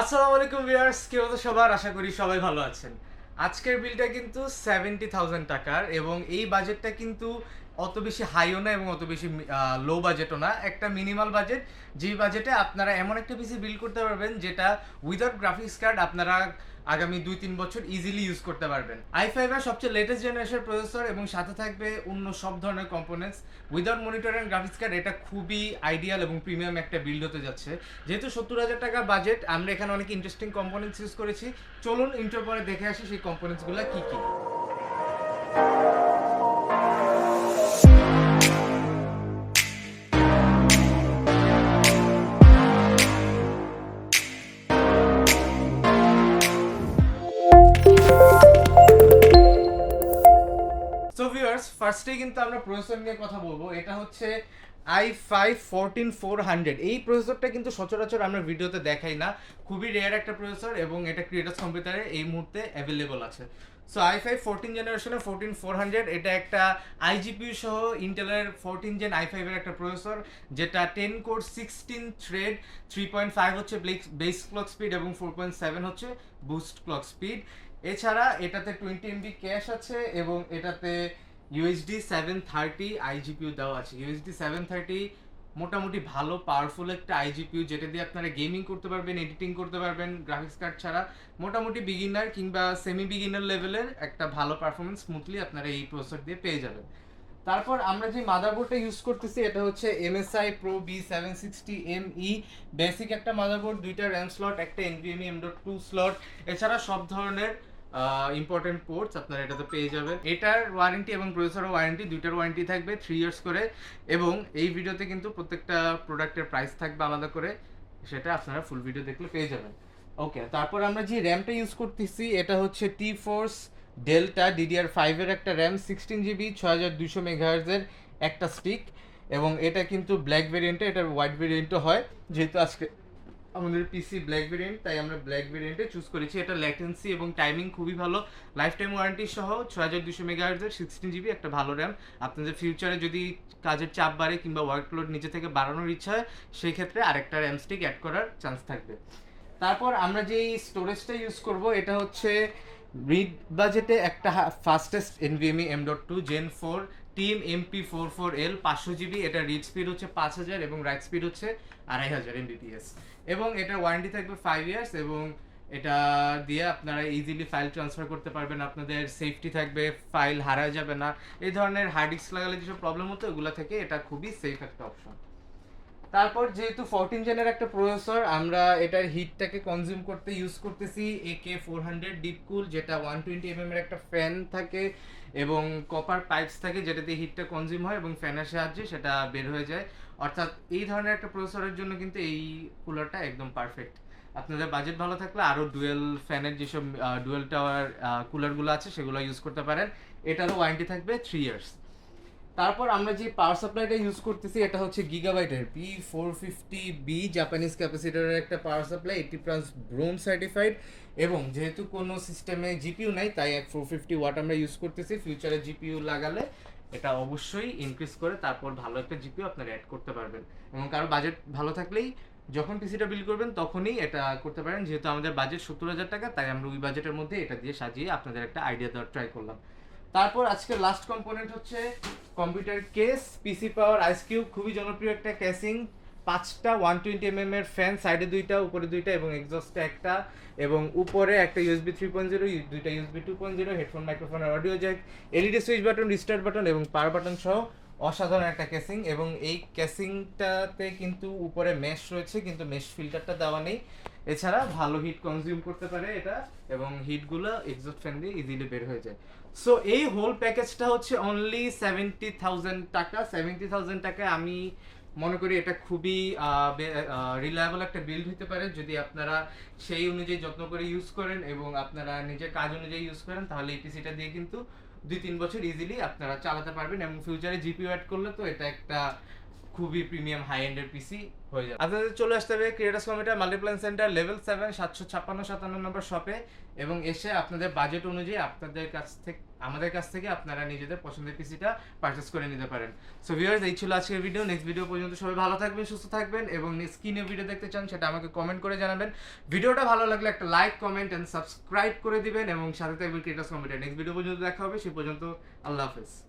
আসসালামু আলাইকুম ভিউয়ার্স, কি অবস্থা সবার? আশা করি সবাই ভালো আছেন। আজকের বিলটা কিন্তু সেভেন্টি থাউজেন্ড টাকার এবং এই বাজেটটা কিন্তু অত বেশি হাইও না এবং অত বেশি লো বাজেটও না। একটা মিনিমাল বাজেট যেই বাজেটে আপনারা এমন একটা পিসি বিল করতে পারবেন যেটা উইদাউট গ্রাফিক্স কার্ড আপনারা আগামী দুই, তিন বছর ইজিলি ইউজ করতে পারবেন। আই ফাইভ সবচেয়ে লেটেস্ট জেনারেশন প্রসেসর এবং সাথে থাকবে অন্য সব ধরনের components without monitor and graphics card এটা খুবই আইডিয়াল এবং প্রিমিয়াম একটা বিল্ড হতে যাচ্ছে। যেহেতু সত্তর হাজার টাকা বাজেট আমরা এখানে অনেক ইন্টারেস্টিং কম্পোনেন্টস ইউজ করেছি। চলুন ইন্টার পরে দেখে আসি সেই কম্পোনেন্টসগুলো কী কি। ভিউয়ার্স ফার্স্টেই কিন্তু আমরা প্রসেসর নিয়ে কথা বলব, এটা হচ্ছে i five fourteen four hundred এই প্রসেসরটা কিন্তু সচরাচর আমরা ভিডিওতে দেখাই না। খুবই রেয়ার একটা প্রসেসর এবং এটা ক্রিয়েটার্স কম্পিউটারে এই মুহূর্তে অ্যাভেলেবল আছে। সো আই ফাইভ ফোরটিন জেনারেশনের ফোরটিন ফোর হান্ড্রেড এটা একটা আইজিপিউ সহ ইন্টেলের ফোরটিন জেন আই ফাইভের একটা প্রসেসর যেটা ten core sixteen thread three point five হচ্ছে বেস ক্লক স্পিড এবং ফোর পয়েন্ট সেভেন হচ্ছে বুস্ট ক্লক স্পিড এছাড়া এটাতে টোয়েন্টি এমবি ক্যাশ আছে এবং এটাতে ইউএসডি সেভেন থার্টি আইজিপিউ দেওয়া আছে। ইউএসডি সেভেন থার্টি মোটামুটি ভালো পাওয়ারফুল একটা আইজিপিউ যেটা দিয়ে আপনারা গেমিং করতে পারবেন এডিটিং করতে পারবেন গ্রাফিক্স কার্ড ছাড়া। মোটামুটি বিগিনার কিংবা সেমি বিগিনার লেভেলের একটা ভালো পারফরমেন্স স্মুথলি আপনারা এই প্রসেসর দিয়ে পেয়ে যাবেন। তারপর আমরা যে মাদারবোর্ডটা ইউজ করতেছি, এটা হচ্ছে MSI pro B seven sixty M E basic একটা মাদারবোর্ড দুইটা র্যাম স্লট একটা NVMe M dot two slot এছাড়া সব ধরনের ইম্পর্টেন্ট পোর্টস আপনারা এটাতে পেয়ে যাবেন। এটার ওয়ারেন্টি এবং প্রসেসরের ওয়ারেন্টি দুইটার ওয়ারেন্টি থাকবে থ্রি ইয়ার্স করে। এবং এই ভিডিওতে কিন্তু প্রত্যেকটা প্রোডাক্টের প্রাইস থাকবে আলাদা করে। সেটা আপনারা ফুল ভিডিও দেখলে পেয়ে যাবেন। ওকে তারপর আমরা যে র্যামটা ইউজ করতেছি, এটা হচ্ছে টি ফোর্স ডেল্টা ডিডিআর ফাইভের একটা র্যাম সিক্সটিন জিবি ছয় হাজার দুশো মেগাহার্জের একটা স্টিক এবং এটা কিন্তু ব্ল্যাক ভেরিয়েন্টে এটার হোয়াইট ভেরিয়েন্টও হয়। যেহেতু আজকে আমাদের পিসি ব্ল্যাক ভেরিয়েন্ট তাই আমরা ব্ল্যাক ভেরিয়েন্টে চুজ করেছি। এটা ল্যাটেন্সি এবং টাইমিং খুবই ভালো। লাইফ টাইম ওয়ারেন্টি সহ ছয় হাজার দুশো মেগাহার্জের সিক্সটিন জিবি একটা ভালো র্যাম আপনাদের ফিউচারে যদি কাজের চাপ বাড়ে কিংবা ওয়ার্কলোড নিচে থেকে বাড়ানোর ইচ্ছা হয় সেই ক্ষেত্রে আরেকটা র্যাম স্টিক অ্যাড করার চান্স থাকবে। তারপর আমরা যেই স্টোরেজটা ইউজ করব, এটা হচ্ছে মিড বাজেটে একটা fastest NVMe M dot two gen four Team MP four four L, পাঁচশো জিবি, এটা রিড স্পিড হচ্ছে পাঁচ হাজার এবং রাইট স্পিড হচ্ছে আড়াই হাজার এমবিপিএস এবং এটা ওয়ারেন্টি থাকবে ফাইভ ইয়ার্স এবং এটা দিয়ে আপনারা ইজিলি ফাইল ট্রান্সফার করতে পারবেন, আপনাদের সেফটি থাকবে ফাইল হারা যাবে না। এই ধরনের হার্ড ডিস্ক লাগালে যেসব প্রবলেম হতো ওগুলো থেকে এটা খুবই সেফ একটা অপশন তারপর যেহেতু ফোরটিন জেনের একটা প্রসেসর আমরা এটার হিটটাকে কনজিউম করতে ইউজ করতেছি A K four hundred deep cool যেটা ওয়ান টোয়েন্টি এম এর একটা ফ্যান থাকে এবং কপার পাইপস থাকে যেটাতে হিটটা কনজিউম হয় এবং ফ্যানের সাহায্যে সেটা বের হয়ে যায়। অর্থাৎ এই ধরনের একটা প্রসেসরের জন্য কিন্তু এই কুলারটা একদম পারফেক্ট আপনাদের বাজেট ভালো থাকলে আরও ডুয়েল ফ্যানের যেসব ডুয়েল টাওয়ার কুলারগুলো আছে সেগুলো ইউজ করতে পারেন। এটারও ওয়ারেন্টি থাকবে থ্রি ইয়ার্স তারপর আমরা যে পাওয়ার সাপ্লাইটা ইউজ করতেছি, এটা হচ্ছে গিগাবাইটের P four fifty B Japanese ক্যাপাসিটারের একটা power supply eighty plus bronze certified এবং যেহেতু কোনো সিস্টেমে জিপিউ নাই, তাই এক ফোর ফিফটি ওয়াট আমরা ইউজ করতেছি। ফিউচারে জিপিউ লাগালে এটা অবশ্যই ইনক্রিজ করে, তারপর ভালো একটা জিপিউ আপনারা অ্যাড করতে পারবেন। এবং কারও বাজেট ভালো থাকলেই যখন পিসিটা বিল করবেন, তখনই এটা করতে পারেন। যেহেতু আমাদের বাজেট সত্তর হাজার টাকা, তাই আমরা ওই বাজেটের মধ্যে এটা দিয়ে সাজিয়ে আপনাদের একটা আইডিয়া দেওয়ার ট্রাই করলাম। তারপর আজকে লাস্ট কম্পোনেন্ট হচ্ছে computer case PC power ice cube খুবই জনপ্রিয় একটা ক্যাসিং পাঁচটা ওয়ান টোয়েন্টি এম এর ফ্যান সাইডে দুইটা, উপরে দুইটা এবং এক্সস্টে একটা এবং উপরে একটা ইউএসবি থ্রি পয়েন্ট জিরো দুইটা USB two point zero headphone মাইক্রোফোনের audio jack LED switch button restart button এবং পাওয়ার বাটন সহ অসাধারণ একটা কেসিং এবং এই কেসিংটাতে কিন্তু উপরে মেশ রয়েছে, কিন্তু মেশ ফিল্টারটা দেওয়া নেই। এছাড়া ভালো হিট কনজিউম করতে পারে এটা এবং হিটগুলো এক্সস্ট ফ্যান দিয়ে ইজিলি বের হয়ে যায়। সো এই হোল প্যাকেজটা হচ্ছে অনলি সেভেন্টি থাউজেন্ড টাকা। সেভেন্টি থাউজেন্ড টাকায় আমি মনে করি এটা খুবই রিলায়েবল একটা বিল্ড হতে পারে। যদি আপনারা সেই অনুযায়ী যত্ন করে ইউজ করেন এবং আপনারা নিজের কাজ অনুযায়ী ইউজ করেন, তাহলে এই পিসিটা দিয়ে কিন্তু দুই তিন বছর ইজিলি আপনারা চালাতে পারবেন এবং ফিউচারে জিপিও অ্যাড করলে তো এটা একটা খুবই প্রিমিয়াম হাই এন্ডের পিসি হয়ে যাবে। আপনাদের চলে আসতে হবে creators computer Multiplan center level seven সাতশো ছাপ্পান্ন, সাতান্ন নম্বর শপে এবং এসে আপনাদের বাজেট অনুযায়ী আপনাদের কাছ থেকে, আমাদের কাছ থেকে আপনারা নিজেদের পছন্দের পিসিটা পারচেস করে নিতে পারেন। সো ভিউয়ার্স এই ছিল আজকের ভিডিও নেক্সট ভিডিও পর্যন্ত সবাই ভালো থাকবেন, সুস্থ থাকবেন এবং স্ক্রিনে ভিডিও দেখতে চান সেটা আমাকে কমেন্ট করে জানাবেন। ভিডিওটা ভালো লাগলে একটা লাইক কমেন্ট এন্ড সাবস্ক্রাইব করে দিবেন এবং সাথে থাকবেন ক্রিয়েটার্স কম্পিউটার নেক্সট ভিডিও পর্যন্ত দেখা হবে সেই পর্যন্ত আল্লাহ হাফেজ।